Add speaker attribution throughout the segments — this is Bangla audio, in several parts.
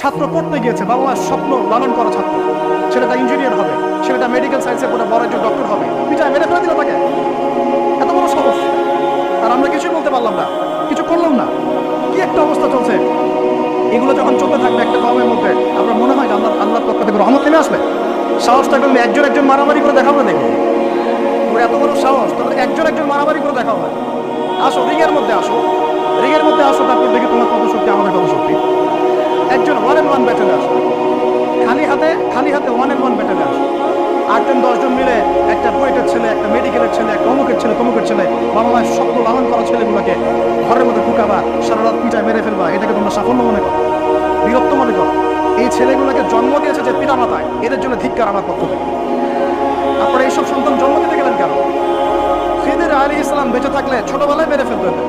Speaker 1: ছাত্র পড়তে গিয়েছে বাবা মার স্বপ্ন লালন করা ছাত্র। ছেলেটা ইঞ্জিনিয়ার হবে ছেলেটা মেডিকেল সায়েন্সে পড়ে বড় একজন ডক্টর হবে। পিটায়, মেরে ফেলে দিল তাকে। এত বড় সাহস। আর আমরা কিছুই বলতে পারলাম না, কিছু করলাম না। কি একটা অবস্থা চলছে? এগুলো যখন চলতে থাকবে একটা কমের মধ্যে আপনার মনে হয় আল্লাহ, আল্লাহর পক্ষ থেকে রহমত নেমে আসবে। সাহসটা একদম একজন একজন মারামারি করে দেখাবো না দেখি। ওর, এত বড় সাহস, তাহলে একজন একজন মারামারি করে দেখাও না। আসো রিংয়ের মধ্যে আসো। রিংয়ের মধ্যে আসো, তারপর দেখি তোমার কত শক্তি, আমাদের কত শক্তি। ওয়ান এন্ড ওয়ান ব্যাটেলে আসো খালি হাতে খালি হাতে ওয়ান এন্ড ওয়ান ব্যাটেলে আসো আটজন দশজন মিলে একটা বুয়েটের ছেলে, একটা মেডিকেলের ছেলে, একটা অমুকের ছেলে, তমুকের ছেলে বাবা মায়ের স্বপ্ন লালন করা ছেলেগুলোকে ঘরের মধ্যে ঢুকাবা, সারা রাত পিটায় মেরে ফেলবা, এটাকে তোমরা সাফল্য মনে করো, বিরক্ত মনে করো। এই ছেলেগুলোকে জন্ম দিয়েছে যে পিতা মাতায়, এদের জন্য ধিক্কার আমার পক্ষ থেকে। আপনারা এইসব সন্তান জন্ম দিতে গেলেন কেন? খিদির আলী ইসলাম বেঁচে থাকলে ছোটবেলায় মেরে ফেলতে হতো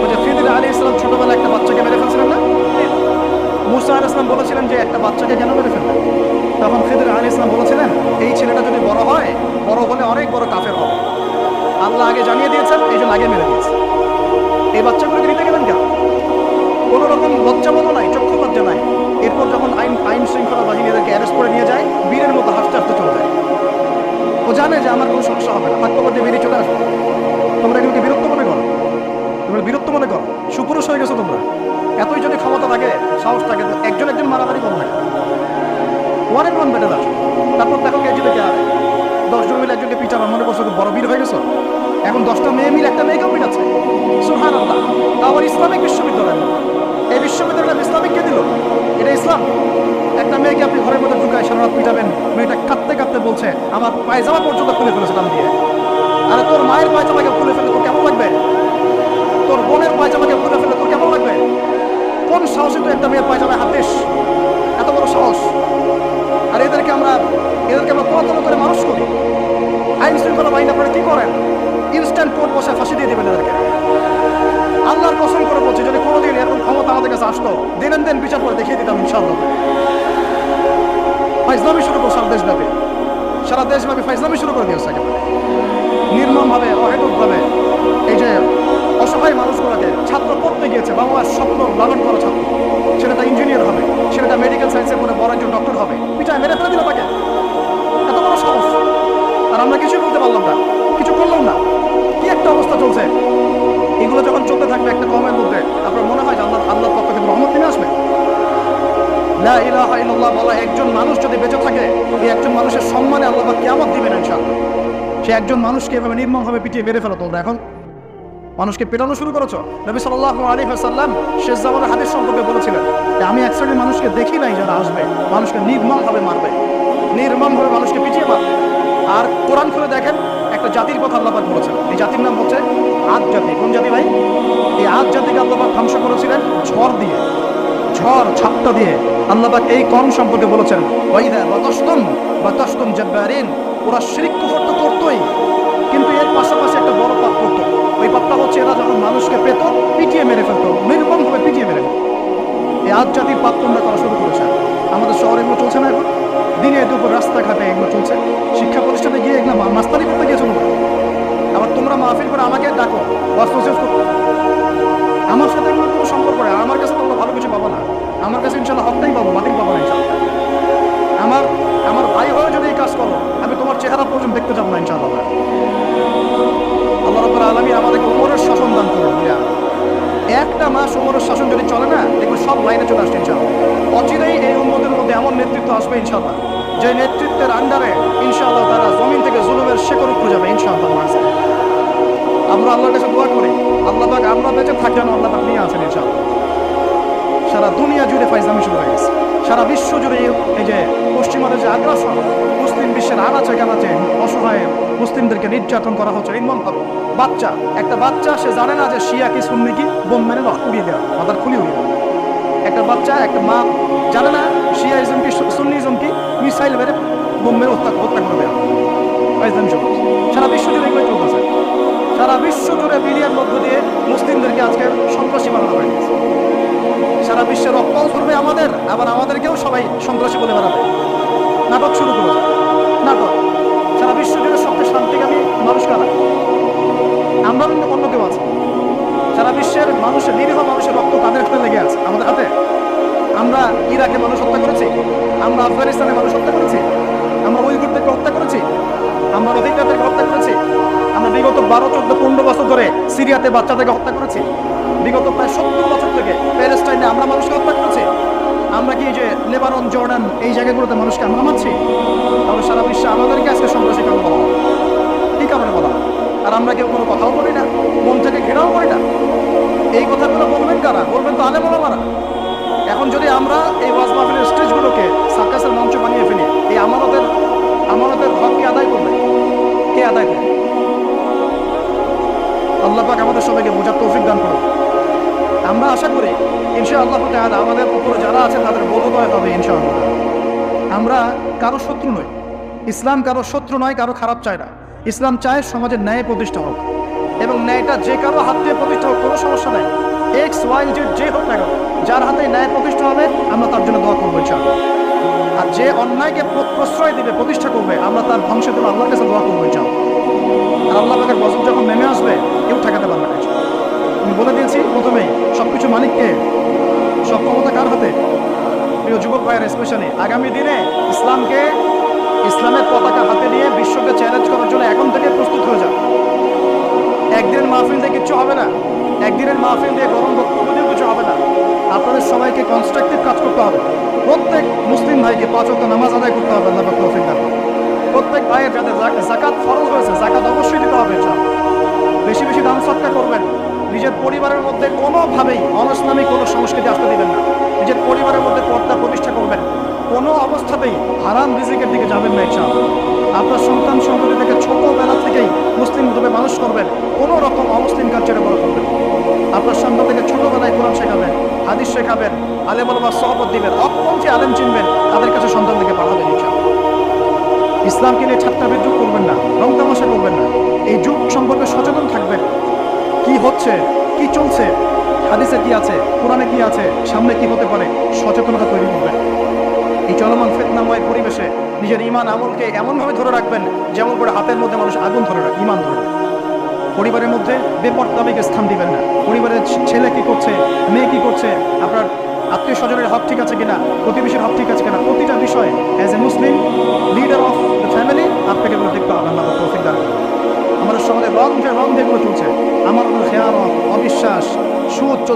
Speaker 1: ওই যে আলী ইসলাম ছোটবেলায় একটা বাচ্চাকে মেরে ফেলছিলেন না? মুসা আল ইসলাম বলেছিলেন যে একটা বাচ্চাকে কেন মেরে ফেলবেন তখন খিদির আলী ইসলাম বলেছিলেন, এই ছেলেটা যদি বড় হয়, বড় হলে অনেক বড় কাফের হবে। আল্লাহ আগে জানিয়ে দিয়েছেন, এই জন্য আগে মেরে দিয়েছে এই বাচ্চাগুলোকে নিতে গেলেন কেন? কোনো রকম লজ্জাবোধও নাই, চক্ষু লজ্জা নাই। এরপর যখন আইন আইন শৃঙ্খলা বাহিনী এদেরকে অ্যারেস্ট করে নিয়ে যায়, বীরের মতো হাসতে হাসতে চলে যায়। ও জানে যে আমার কোনো সমস্যা হবে না। হাক্যপথে বেরিয়ে চলে আসবে। তোমরা এগুলোকে বিরক্ত করো মনে করো, সুপুরুষ হয়ে গেছো তোমরা। এতই যদি ক্ষমতা থাকে সাহস থাকে, তো একজন একজন মারামারি করো না ওয়ান এন্ড বেটে দাও তারপর দেখো কে জিতে কে হারে। দশজন মিলে একজনকে পিটানো মনে করছ বড় বীর হয়ে গেছো। এখন দশটা মেয়ে মিলে একটা মেয়েকেও পিটাচ্ছে। সুহান আল্লাহ আবার ইসলামিক বিশ্ববিদ্যালয়। এই বিশ্ববিদ্যালয়টা ইসলামিক কে দিল? এটা ইসলাম। একটা মেয়েকে আপনি ঘরের মধ্যে ঢুকায় সারা রাত পিটাবেন। মেয়েটা কাঁদতে কাঁদতে বলছে, আমার পায়জামা পর্যন্ত খুলে ফেলেছে দাম দিয়ে। আরে তোর মায়ের পায়জামাকে খুলে ফেলে, তোর কেমন লাগবে? তোর বোনের পায়জামাকে খুলে ফেলে, তোর কেমন লাগবে? কোন সাহসে তুই একটা মেয়ের পায়জামায় হাত দিস? এত বড় সাহস। আর এদেরকে আমরা এদেরকে আমরা পুরাতন করে মানুষ করি? আইন শৃঙ্খলা বাহিনী আপনারা কি করেন? ইনস্ট্যান্ট কোর্ট বসে ফাঁসি দিয়ে দেবেন এদেরকে। আল্লাহর কসম করে বলছি, যদি কোনোদিন এরকম ক্ষমতা আমাদের কাছে আসতো, দিনের দিন বিচার করে দেখিয়ে দিতাম ইনশাআল্লাহ। ফাইজলামি শুরু করো সারা দেশব্যাপী। সারা দেশব্যাপী ফাইজলামি শুরু করে দিয়েছে একেবারে নির্মমভাবে, অহেতুকভাবে। এই যে অসহায় মানুষগুলোকে ছাত্র পড়তে গিয়েছে। বাবা মার স্বপ্ন লালন করা ছাত্র। ছেলেটা ইঞ্জিনিয়ার হবে ছেলেটা মেডিকেল সায়েন্সে পড়ে বড় একজন ডক্টর হবে। পিটায় মেরে ফেলে দিল তাকে। এত বড় সাহস। আর আমরা কিছুই বলতে পারলাম না, কিছু করলাম না। কি একটা অবস্থা চলছে? এগুলো যখন চলতে থাকবে একটা কমের মধ্যে, আপনার মনে হয় যে আল্লাহ, আল্লাহর পক্ষ থেকে রহমত নেমে আসবে? লা ইলাহা ইল্লাল্লাহ বলা একজন মানুষ যদি বেঁচে থাকে, এই একজন মানুষের সম্মানে আল্লাহ কিয়ামত দিবেন ইনশাআল্লাহ। সে একজন মানুষকে এভাবে নির্মমভাবে পিটিয়ে মেরে ফেলো তোমরা এখন মানুষকে পেটানো শুরু করেছ। নবী সাল্লাল্লাহু আলাইহি ওয়াসাল্লাম শেষ জামানের হাদিস সম্পর্কে বলেছিলেন আমি এক শ্রেণির মানুষকে দেখি নাই যারা আসবে। মানুষকে নির্মমভাবে মারবে। নির্মমভাবে মানুষকে পিটিয়ে মারবে। আর কোরআন খুলে দেখেন, একটা জাতির কথা আল্লাপাক বলেছেন। এই জাতির নাম হচ্ছে আদ জাতি। কোন জাতি ভাই? এই আদ জাতিকে আল্লাপাক ধ্বংস করেছিলেন ঝড় দিয়ে। ঝড় ছাপটা দিয়ে। আল্লাপাক এই কম সম্পর্কে বলেছেন, ওয়াইদা বাতাসতুম বাতাসতুম জাব্বারিন। ওরা শিরিক কুফর তো করতোই। কিন্তু এর পাশাপাশি একটা বড় পাপ করতো। ওই পাপটা হচ্ছে এরা যখন মানুষকে পেত, পিটিয়ে মেরে ফেলতো। নির্মমভাবে পিটিয়ে মেরে ফেলতো। এই জাতির পাপ তোমরা করা শুরু করেছে। আমাদের শহরে এগুলো চলছে না এখন। দিনে দুপুর রাস্তাঘাটে এগুলো চলছে। শিক্ষা প্রতিষ্ঠানে গিয়ে এগুলো মাস্তানি করতে গিয়েছো তোমরা? আবার তোমরা মাহফিল করে আমাকে ডাকো প্রসেস করতে আমার সাথে এগুলো কোনো সম্পর্ক নেই। আমার কাছে তোমরা ভালো কিছু পাবো না। আমার কাছে ইনশাল্লাহ হকটাই পাবো, বাতিল পাবো না ইনশাল্লাহ। আনাচে কানাচে অসহায় মুসলিমদেরকে নির্যাতন করা হচ্ছে নির্মমভাবে বাচ্চা, একটা বাচ্চা, সে জানে না যে শিয়া কি, সুন্নি কি, বোম নষ্ট উড়িয়ে দেওয়া মাথার খুলি উড়িয়ে একটা বাচ্চা, একটা মা, জানে না শিয়া ইজম কি, সুন্নি ইজম কি, মিসাইল মেরে বোম মেরে হত্যা হত্যা করে দেওয়া। সারা বিশ্ব জুড়ে এগুলো চলতেছে। সারা বিশ্ব জুড়ে মিডিয়ার মধ্য দিয়ে মুসলিমদেরকে আজকে সন্ত্রাসী বানানো হয়ে গেছে। সারা বিশ্বের রক্তও ধরবে আমাদের, আবার আমাদেরকেও সবাই সন্ত্রাসী বলে বেড়াবে। নাটক শুরু করেছে। নাটক সারা বিশ্ব জুড়ে সবচেয়ে শান্তিকামী মানুষ কারা আমরা অন্য কেউ আছে। সারা বিশ্বের মানুষের, নিরীহ মানুষের রক্ত তাদের হাতে লেগে আছে, আমাদের হাতে। আমরা ইরাকে মানুষ হত্যা করেছি। আমরা আফগানিস্তানে মানুষ হত্যা করেছি। আমরা উইগুরদেরকে হত্যা করেছি। আমরা রোহিঙ্গাদেরকে হত্যা করেছি। আমরা বিগত বারো, চোদ্দ, পনেরো বছর ধরে সিরিয়াতে বাচ্চাদেরকে হত্যা করেছি। বিগত প্রায় সত্তর বছর থেকে প্যালেস্টাইনে আমরা মানুষকে হত্যা করেছি। আমরা কি এই যে লেবানন, জর্ডান এই জায়গাগুলোতে মানুষকে আমরা মারছি তাহলে সারা বিশ্বে আমাদেরকে আজকে সন্ত্রাসী কারণ বলা। কি কারণে বলা আর আমরা কেউ কোনো কথাও বলি না, মন থেকে ঘেরাও করি না। এই কথাগুলো বলবেন কারা? বলবেন তো আলে বলা এখন যদি আমরা এই ওয়াজ মাহফিলের স্টেজগুলোকে সার্কাসের মঞ্চ বানিয়ে ফেলি, এই আমানতের আমানতের হক কে আদায় করবে? কে আদায় করবে? আল্লাহ পাক আমাদের সবাইকে বোঝার তৌফিক দান করুন। আমরা আশা করি ইনশা আল্লাহ তাআলা আমাদের উপরে যারা আছেন তাদের বোধোদয় হবে ইনশা আল্লাহ আমরা কারও শত্রু নই। ইসলাম কারও শত্রু নয়, কারও খারাপ চায় না। ইসলাম চায় সমাজের ন্যায় প্রতিষ্ঠা হোক। এবং ন্যায়টা যে কারও হাত দিয়ে প্রতিষ্ঠা হোক, কোনো সমস্যা নাই। এক্স ওয়াই জেড যে হোক না কেন, যার হাতে ন্যায় প্রতিষ্ঠা হবে, আমরা তার জন্য দোয়া করব ইনশাআল্লাহ। আর যে অন্যায়কে প্রশ্রয় দিবে, প্রতিষ্ঠা করবে, আমরা তার ধ্বংসের জন্য আল্লাহর কাছে দোয়া করব ইনশাআল্লাহ। আর আল্লাহ পাকের গজব যখন নেমে আসবে, কেউ ঠেকাতে পারবে না বলে দিয়েছি প্রথমেই, সবকিছু মালিককে। সব ক্ষমতা কার হাতে? প্রিয় যুবক ভাইয়ের স্পেশালি আগামী দিনে ইসলামকে, ইসলামের পতাকা হাতে নিয়ে বিশ্বকে চ্যালেঞ্জ করার জন্য এখন থেকে প্রস্তুত হয়ে যান একদিনের মাহফিল দিয়ে কিচ্ছু হবে না। একদিনের মাহফিল দিয়ে গরম বক্তব্য দিয়ে কিছু হবে না। আপনাদের সবাইকে কনস্ট্রাকটিভ কাজ করতে হবে। প্রত্যেক মুসলিম ভাইকে পাঁচ নামাজ আদায় করতে হবে, আল্লাহ তৌফিক দান প্রত্যেক ভাইয়ের জাক- জাকাত ফরজ হয়েছে জাকাত অবশ্যই দিতে হবে বেশি বেশি দান সৎকার করবেন। নিজের পরিবারের মধ্যে কোনোভাবেই অনইসলামিক কোনো সংস্কৃতি আসতে দিবেন না। নিজের পরিবারের মধ্যে পর্দা প্রতিষ্ঠা করবেন। কোনো অবস্থাতেই হারাম রিজিকের দিকে যাবেন না, ইনশাআল্লাহ। আপনার সন্তান, সন্ততি থেকে ছোটবেলা থেকেই মুসলিম রূপে মানুষ করবেন। কোনো রকম অমুসলিম কালচারে বড় করবেন আপনার সন্তান থেকে ছোটবেলায় কোরআন শেখাবেন, হাদিস শেখাবেন, আলেম আলমা সহবত দিবেন অপঞ্চে আলেম চিনবেন, তাদের কাছে সন্তান থেকে পাঠাবেন, ইনশাআল্লাহ। ইসলামকে নিয়ে বিদ্রুপ করবেন না রং তামাশা করবেন না। এই যুগ সম্পর্কে সচেতন থাকবেন। কি হচ্ছে? কি চলছে? হাদিসে কি আছে? কোরআনে কি আছে? সামনে কি হতে পারে? সচেতনতা তৈরি করবেন। এই চলমান ফেতনাময় পরিবেশে নিজের ইমান আমলকে এমনভাবে ধরে রাখবেন, যেমন করে হাতের মধ্যে মানুষ আগুন ধরে রাখে ইমান ধরে। পরিবারের মধ্যে বেপরতামিকে স্থান দিবেন না। পরিবারের ছেলে কি করছে? মেয়ে কি করছে? আপনার আত্মীয় স্বজনের হক ঠিক আছে কিনা? প্রতিবেশীর হক ঠিক আছে কিনা? প্রতিটা বিষয়ে অ্যাজ এ মুসলিম লিডার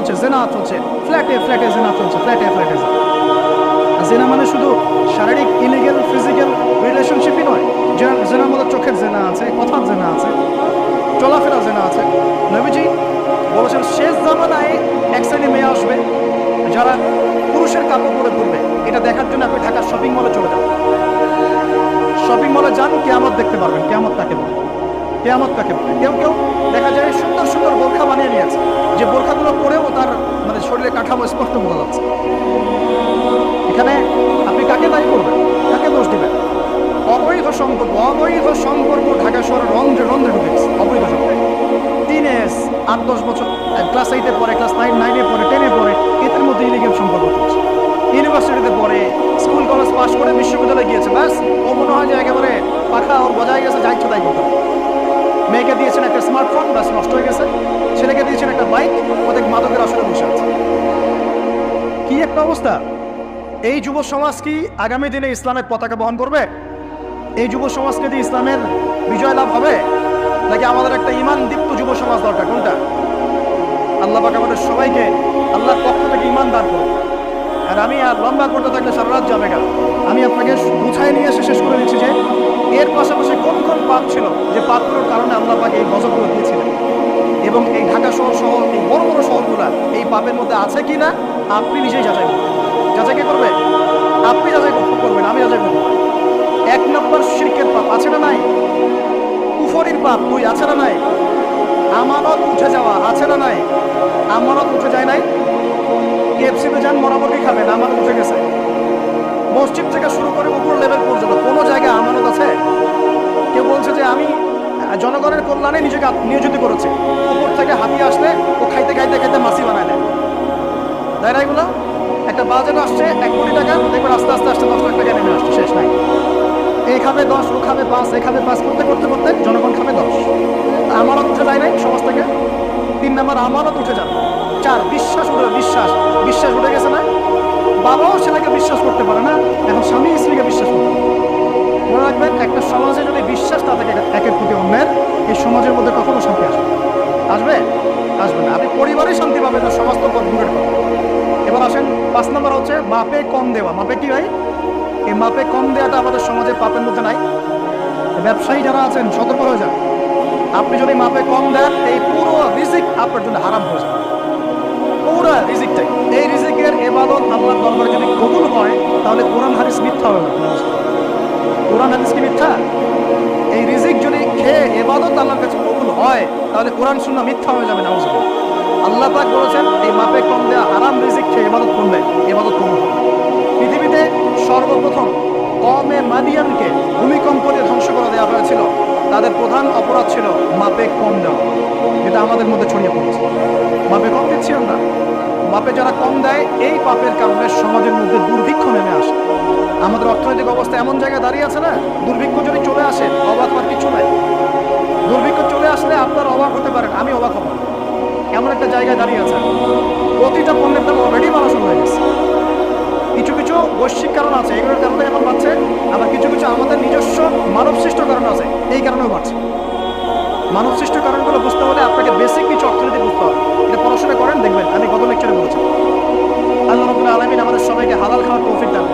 Speaker 1: চলছে, জেনা চলছে। ফ্ল্যাটে ফ্ল্যাটে জেনা চলছে, ফ্ল্যাটে ফ্ল্যাটে জেনা। মানে শুধু শারীরিক ইলিগেল ফিজিক্যাল রিলেশনশিপই নয়, জেনা জেনার মধ্যে চোখের জেনা আছে, কথার জেনা আছে চলাফেরা জেনা আছে। নবীজি বলেছেন, শেষ জামানায় এক শ্রেণি মেয়ে আসবে, যারা পুরুষের কাপড় পরে ঘুরবে। এটা দেখার জন্য আপনি ঢাকার শপিং মলে চলে যান। শপিং মলে যান, কেয়ামত দেখতে পারবেন, কেয়ামত কাকে বলে কেয়ামত কাকে বলে। কেউ কেউ দেখা যায় সুন্দর সুন্দর বোরখা বানিয়ে নিয়েছে। যে বোরখাগুলো পরেও তার মানে শরীরে কাঠামো স্পষ্ট বোঝা যাচ্ছে। এখানে আপনি কাকে দায়ী করবেন? কাকে দোষ দিবেন? অবৈধ সম্পর্ক অবৈধ সম্পর্ক ঢাকা শহরের রন্ধ্রে রন্ধ্রে ঢুকেছে অবৈধ সম্পর্ক। তিন এস, আট, দশ বছর ক্লাস এইটে পরে ক্লাস নাইন নাইনে পরে টেনে পরে এদের মধ্যে ইলিগেল সম্পর্ক চলছে ইউনিভার্সিটিতে পড়ে স্কুল কলেজ পাস করে বিশ্ববিদ্যালয়ে গিয়েছে। ব্যাস ও মনে হয় যে একেবারে পাখা ওর বজায় গেছে যা ইচ্ছা তাই করতে পারে। মেয়েকে দিয়েছেন একটা স্মার্টফোন ব্যাস নষ্ট হয়ে গেছে। ছেলেকে দিয়েছেন একটা বাইক ওদের মাদকের আসলে বসে আছে। কি একটা অবস্থা? এই যুব সমাজ কি আগামী দিনে ইসলামের পতাকা বহন করবে? এই যুব সমাজকে দিয়ে ইসলামের বিজয় লাভ হবে? নাকি আমাদের একটা ইমান দীপ্ত যুব সমাজ দরকার? কোনটা? আল্লাহ পাক আমাদের সবাইকে আল্লাহর পক্ষ থেকে ইমান দান করুন আর আমি আর লম্বা করতে থাকলে সারা রাত যাবে গা আমি আপনাকে গুছাই নিয়ে এসে শেষ করে দিচ্ছি যে এর পাশাপাশি কোন কোন পাপ ছিল যে পাপগুলোর কারণে আল্লাহ পাক এই গজবগুলো দিয়েছিলেন এবং এই ঢাকা শহর সহ এই বড় বড় শহরগুলা এই পাপের মধ্যে আছে কি না আপনি নিজেই যাচাই করবেন যাচাই কে করবে? আপনি যাচাই কর- করবেন, আমি যাচাই করব। এক নম্বর শিরকের পাপ আছে না নাই? কুফরির পাপ তুই আছে না নাই? আমানত উঠে যাওয়া আছে না নাই? আমানত উঠে যায় নাই? কেএফসিতে যান মরামরি খাবেন, আমানত উঠে গেছে। মসজিদ থেকে শুরু করে উপর লেভেল পর্যন্ত। কোনো জায়গায় আমানত আছে? কেউ বলছে যে আমি জনগণের কল্যাণে নিজেকে নিয়োজিত করেছে। উপর থেকে হাতি আসলে ও খাইতে খাইতে খাইতে মাসি বানায় দেয়। তাই না এগুলো একটা বাজেট আসছে, এক কোটি টাকা, দেখবেন আস্তে আস্তে আস্তে দশ লাখ টাকা নেমে আসছে, শেষ নাই। এ খাবে দশ, ও খাবে পাঁচ, এ খাবে পাঁচ, করতে করতে করতে জনগণ খাবে দশ। আমানত উঠে যায় নাই সমাজ থেকে। তিন নাম্বার, আমানত উঠে যাবে। চার, বিশ্বাস উঠে বিশ্বাস বিশ্বাস উঠে গেছে না? বাবাও ছেলেকে বিশ্বাস করতে পারে না এখন স্বামী স্ত্রীকে বিশ্বাস করতে পারে মনে রাখবেন, একটা সমাজে যদি বিশ্বাস না থাকে একের প্রতি অন্যের, এই সমাজের মধ্যে কখনো শান্তি আসবে আসবে? আসবে না। আপনি পরিবারে শান্তি পাবেন না সমাজ তো দূরের কথা এবার আসেন, পাঁচ নম্বর হচ্ছে মাপে কম দেওয়া। মাপে কি ভাই? এই মাপে কম দেওয়াটা আমাদের সমাজে পাপের মধ্যে নাই। ব্যবসায়ী যারা আছেন, সতর্ক হয়ে যান। আপনি যদি মাপে কম দেন, এই পুরো রিজিক আপনার জন্য হারাম হয়ে যাবে। পুরো রিজিকটাই এই এবাদত আল্লাহর দরবারে যদি কবুল হয়, তাহলে কোরআন হাদিস মিথ্যা হবে কোরআন হাদিস কি মিথ্যা? এই রিজিক যদি খেয়ে এবাদত আল্লাহর কাছে কবুল হয়, তাহলে কোরআন শূন্য মিথ্যা হয়ে যাবে না আল্লাহ পাক বলেছেন, এই মাপে কম দেওয়া হারাম রিজিক খেয়ে এবাদত করলে এবাদত কবুল হবে। পৃথিবীতে সর্বপ্রথম কমে মাদিয়ানকে ভূমিকম্প দিয়ে ধ্বংস করে দেওয়া হয়েছিল। তাদের প্রধান অপরাধ ছিল মাপে কম দেওয়া। এটা আমাদের মধ্যে ছড়িয়ে পড়েছে। মাপে কম দিচ্ছিল না মাপে যারা কম দেয়, এই পাপের কারণে সমাজের মধ্যে দুর্ভিক্ষ নেমে আসে। আমাদের অর্থনৈতিক অবস্থা এমন জায়গায় দাঁড়িয়ে আছে না, দুর্ভিক্ষ যদি চলে আসে, অবাক হওয়ার কিছু নাই। দুর্ভিক্ষ চলে আসলে আপনার অবাক হতে পারেন আমি অবাক হব। এমন একটা জায়গায় দাঁড়িয়ে আছে। প্রতিটা পণ্যের দাম অলরেডি বাড়া শুরু হয়ে গেছে। কিছু কিছু বৈশ্বিক কারণ আছে, এগুলোর কারণে এখন বাড়ছে। আবার কিছু কিছু আমাদের নিজস্ব মানব সৃষ্ট কারণ আছে, এই কারণেও বাড়ছে। মানব সৃষ্ট কারণগুলো বুঝতে হলে আপনাকে বেসিক কিছু অর্থনীতি বুঝতে হবে। এটা পড়াশোনা করেন, দেখবেন। আমি গত লেকচারে বলেছি। আল্লাহ রবুল্লা আলমিন আমাদের সবাইকে হালাল খাওয়ার তৌফিক দান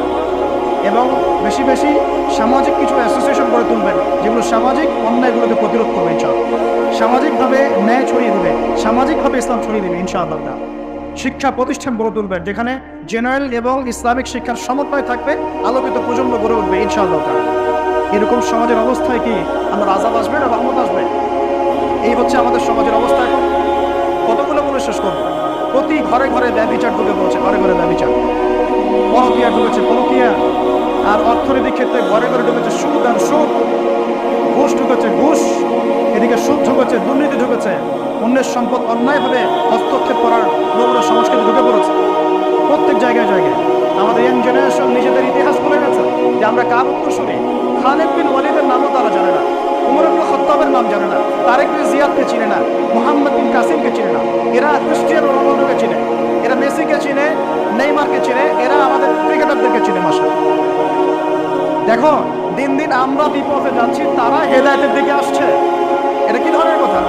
Speaker 1: এবং বেশি বেশি সামাজিক কিছু অ্যাসোসিয়েশন গড়ে তুলবেন, যেগুলো সামাজিক অন্যায়গুলোকে প্রতিরোধ করবে, ইনশাআল্লাহ। সামাজিকভাবে ন্যায় ছড়িয়ে দেবে, সামাজিকভাবে ইসলাম ছড়িয়ে দেবে, ইনশাআল্লাহ। শিক্ষা প্রতিষ্ঠান গড়ে তুলবেন, যেখানে জেনারেল এবং ইসলামিক শিক্ষার সমন্বয় থাকবে, আলোকিত প্রজন্ম গড়ে উঠবে, ইনশাআল্লাহ। এরকম সমাজের অবস্থায় কি আমরা আজাব আসবে না রহমত আসবে? এই হচ্ছে আমাদের সমাজের অবস্থা এখন। কতগুলো বলে শেষ করব? প্রতি ঘরে ঘরে ব্যবচার ঢুকে পড়েছে, ঘরে ঘরে ব্যবচার পরকিয়া ঢুকেছে পরকিয়া আর অর্থনৈতিক ক্ষেত্রে ঘরে ঘরে ঢুকেছে সুদ আর সুদ। ঘুষ ঢুকেছে ঘুষ, এদিকে সুদ ঢুকেছে, দুর্নীতি ঢুকেছে। অন্যের সম্পদ অন্যায়ভাবে হস্তক্ষেপ করার নোংরা সংস্কৃতি ঢুকে পড়েছে। প্রত্যেক জায়গায় জায়গায়। আমাদের ইয়াং জেনারেশন নিজেদের ইতিহাস বলে গেছে যে আমরা কার উত্তরসূরি খালেদ বিন ওয়ালিদের নামও তারা জানে না। উমর খত্তাবের নাম জানে না তারেক বিন জিয়াদকে চিনে না, মোহাম্মদ বিন কাসিমকে চিনে না। এরা ক্রিস্টিয়ানো রোনাল্ডোকে চিনে, এরা মেসিকে চিনে, নেইমারকে চিনে, এরা আমাদের ক্রিকেটারদেরকে চিনে মাসা দেখো, দিন দিন আমরা বিপদে যাচ্ছি তারা হেদায়তের দিকে আসছে। এটা কি ধরনের কথা?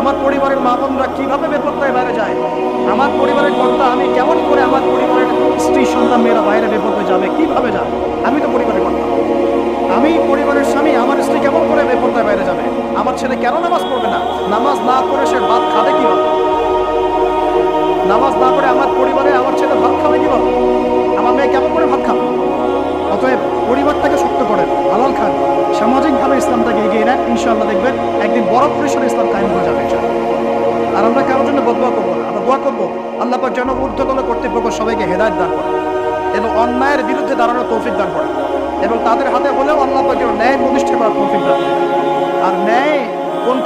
Speaker 1: আমার পরিবারের মা বোনরা কীভাবে বেপত্তায় বাইরে যায়? আমার পরিবারের কর্তা, আমি কেমন করে আমার পরিবারের স্ত্রী, সন্তান, মেয়েরা বাইরে বেপত্তে যাবে? কীভাবে যাবে আমি তো পরিবারের কর্তা। আমি, পরিবারের স্বামী, আমার স্ত্রী কেমন করে বেপর্দায় বাইরে যাবে? আমার ছেলে কেন নামাজ পড়বে না? নামাজ না করে সে ভাত খাবে কীভাবে? নামাজ না করে আমার পরিবারে আমার ছেলে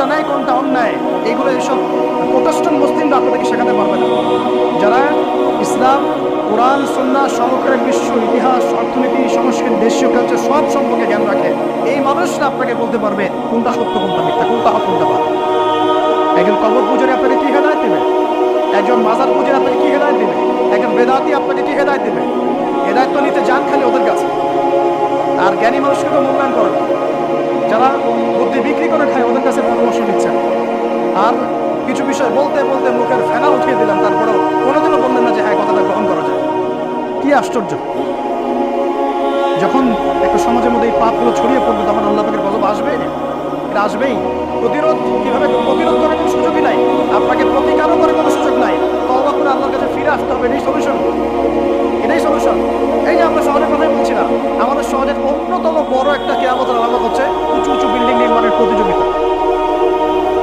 Speaker 1: কোনটা ন্যায় কোনটা অন্যায়, এগুলো এইসব প্রতিষ্ঠান মুসলিমরা আপনাদেরকে শেখাতে পারবে না। যারা ইসলাম, কোরআন সন্না সমগ্র বিশ্ব ইতিহাস, অর্থনীতি, সংস্কৃতি, দেশীয় কালচার সব সম্পর্কে জ্ঞান রাখে, এই মানুষরা আপনাকে বলতে পারবে কোনটা সত্য, কোনটা মিথ্যা, কোনটা হক, কোনটা পাপ একজন কবর পূজারী আপনাকে কি হেদায়ত দেবে? একজন মাজার পূজারী আপনাকে কি হেদায়ত দেবে? একজন বেদাতি আপনাকে কি হেদায়ত দেবে? হেদায়ত তো নিতে যান খালি ওদের কাছে। আর জ্ঞানী মানুষকে তো মূল্যায়ন করে না। যারা বুদ্ধি বিক্রি করে খায়, ওদের কাছে পরামর্শ নিচ্ছেন। আর কিছু বিষয় বলতে বলতে মুখের ফেনা উঠিয়ে দিলাম তারপরেও কোনোদিনও বললেন না যে হ্যাঁ কথাটা গ্রহণ করা যায়। কি আশ্চর্য। যখন একটা সমাজের মধ্যে এই পাপগুলো ছড়িয়ে পড়বে, তখন আল্লাহ পাকের গজব আসবে এটা আসবেই। প্রতিরোধ কীভাবে প্রতিরোধ করার কোনো সুযোগই নাই। আপনাকে প্রতিকারও করার কোনো সুযোগ নাই। তবা করে আল্লাহর কাছে ফিরে আসতে হবে। এটাই সলিউশন এটাই সলিউশন এই যে আমরা সমাজের কথাই বলছিলাম আমাদের সমাজের অন্যতম বড় একটা কেয়ামতের আলামত হচ্ছে উঁচু উঁচু বিল্ডিং নির্মাণের প্রতিযোগিতা।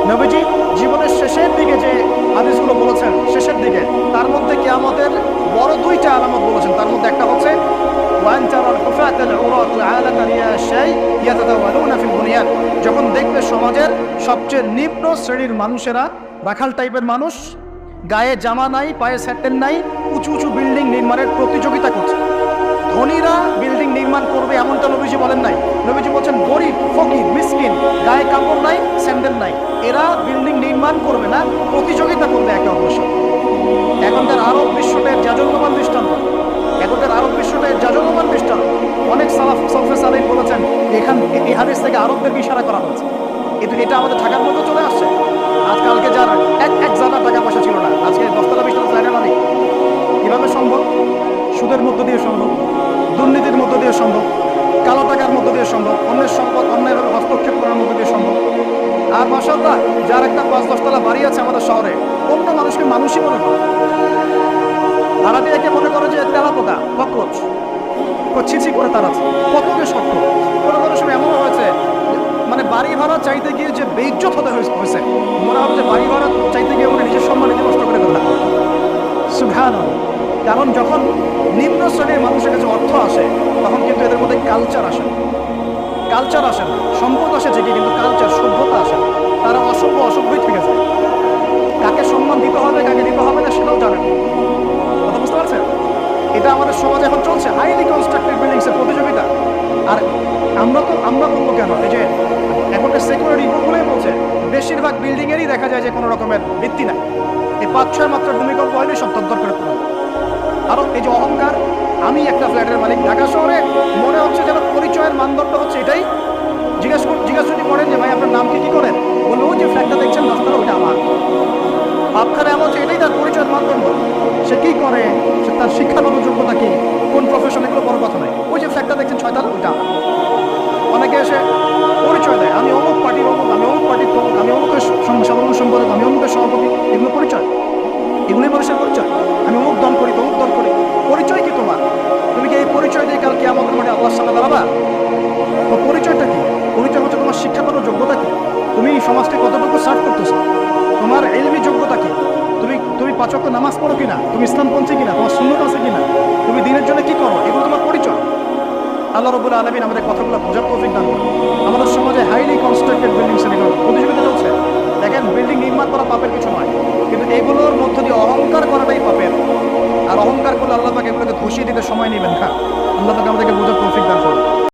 Speaker 1: নবীজি জীবনের শেষের দিকে যে হাদিসগুলো বলেছেন, শেষের দিকে, তার মধ্যে কেয়ামতের বড় দুইটা আলামত বলেছেন। তার মধ্যে একটা হচ্ছে وأن ترى الحفاة العراة العالة الياشي يتطاولون في البنيان যখন দেখবে সমাজের সবচেয়ে নিম্ন শ্রেণীর মানুষেরা রাখাল টাইপের মানুষ গায়ে জামা নাই পায়ে স্যাটেল নাই উঁচু উঁচু বিল্ডিং নির্মাণের প্রতিযোগিতা করছে ধনীরা বিল্ডিং নির্মাণ করবে এমনটা নবীজি বলেন নাই নবীজি বলছেন গরিব ফকির মিসকিন গায়ে কাপড় নাই স্যান্ডেল নাই এরা বিল্ডিং নির্মাণ করবে না প্রতিযোগিতা করবে একে অপরের সাথে এখনকার আরব বিশ্বটা জাজল্যমান দৃষ্টান্ত হিসেবে যাজমান পৃষ্ঠা অনেক সালাফ সলফেস আলীন বলেছেন, এখান, এই হাদিস থেকে আরবদেরকে ইশারা করা হয়েছে। কিন্তু এটা আমাদের ঢাকার মধ্যে চলে আসছে। আজকালকে যার এক এক জানা টাকা পয়সা ছিল না। আজকে দশতলা বিশতলা ফ্ল্যাটের নেই কীভাবে সম্ভব? সুদের মধ্য দিয়ে সম্ভব, দুর্নীতির মধ্য দিয়ে সম্ভব, কালো টাকার মধ্য দিয়ে সম্ভব, অন্যের সম্পদ অন্যায়ভাবে হস্তক্ষেপ করার মধ্য দিয়ে সম্ভব। আর মাসাল্লাহ যার একটা পাঁচ, দশতলা বাড়ি আছে আমাদের শহরে, অন্য মানুষকে মানুষই মনে করে। ভাড়াটিয়াকে মনে করে যে তেলা ককরোচ ছিছি করে তার কতকে শক্ত? কোনো কোনো সময় এমনও হয়েছে মানে বাড়ি ভাড়া চাইতে গিয়ে যে বেইজ্জত হতে হয়েছে মনে হবে যে বাড়ি ভাড়া চাইতে গিয়ে মনে নিজের সম্মান নিজে নষ্ট করে ফেলা সুঘান কারণ যখন নিম্ন শ্রেণির মানুষের কাছে অর্থ আসে, তখন কিন্তু এদের মধ্যে কালচার আসে কালচার আসে না। সম্পদ আসে ঠিকই, কিন্তু কালচার সভ্যতা আসে। তারা অসভ্য, অসভ্যই থেকে যায়। কাকে সম্মান দিতে হবে, কাকে দিতে হবে না, সেটাও জানে না। কথা এটা আমাদের সমাজে এখন চলছে। হাইলি কনস্ট্রাক্টেড বিল্ডিংসের প্রতিযোগিতা। আর আমরা তো আমরা বলব কেন? এই যে এখনকার সেকুলার রিপোর্টগুলোই বলছে, বেশিরভাগ বিল্ডিংয়েরই দেখা যায় যে কোনো রকমের ভিত্তি নাই। এই পাঁচ ছয় মাত্র ভূমিকম্প হয়নি সব তদ্দর করে তুলে। আরও এই যে অহংকার, আমি একটা ফ্ল্যাটের মালিক ঢাকা শহরে, মনে হচ্ছে যেন পরিচয়ের মানদণ্ড হচ্ছে এটাই। জিজ্ঞেস জিজ্ঞাসা করেন যে, ভাই, আপনার নাম কি? কি করেন? বলল যে ফ্ল্যাটটা দেখছেন দশতলা ওইটা আমার। ভাবখানে এমন যে, এটাই তার পরিচয়ের মানদণ্ড। সে কি করে? সে তার শিক্ষাগত যোগ্যতা কি? কোন প্রফেশন এগুলো বড় কথা নয়। ওই যে ফ্ল্যাটটা দেখছেন ছয়তলা ওইটা অনেকে এসে পরিচয় দেয়, আমি অমুক পার্টির অমুক, আমি অমুক পার্টির তমুক আমি অমুকের সাধারণ সম্পাদক, আমি অমুকের সভাপতি। এগুলো পরিচয়? এগুলোই মানুষের পরিচয়। আমি অমুক দল করি, তমুক দল করি। পরিচয় কি তোমার? তুমি কি এই পরিচয় দিয়ে কালকে আমাদের মানে আল্লাহর সামনে দাঁড়াবা শিক্ষাগত যোগ্যতা কি? তুমি সমাজকে কতটুকু সার্ভ করতেছো? তোমার এলমি যোগ্যতা কি? তুমি তুমি পাচক নামাজ পড়ো কিনা? তুমি ইসলামপন্থী কিনা? তোমার সুন্নত আছে কিনা? তুমি দিনের জন্য কি করো? এগুলো তোমার পরিচয়। আল্লাহ রবুল আলমিন আমাদের কথাগুলো বোঝার তৌফিক দান আমাদের সমাজে হাইলি কনস্ট্রাক্টেড বিল্ডিংস এর প্রতিযোগিতা চলছে। দেখেন বিল্ডিং নির্মাণ করা পাপের কিছু নয়। কিন্তু এগুলোর মধ্য দিয়ে অহংকার করাটাই পাপের। আর অহংকার করলে আল্লাহ পাকে এগুলোকে ধসিয়ে দিতে সময় নেবেন না। আল্লাহ পাকে আমাদেরকে বোঝার তৌফিক দান করুন।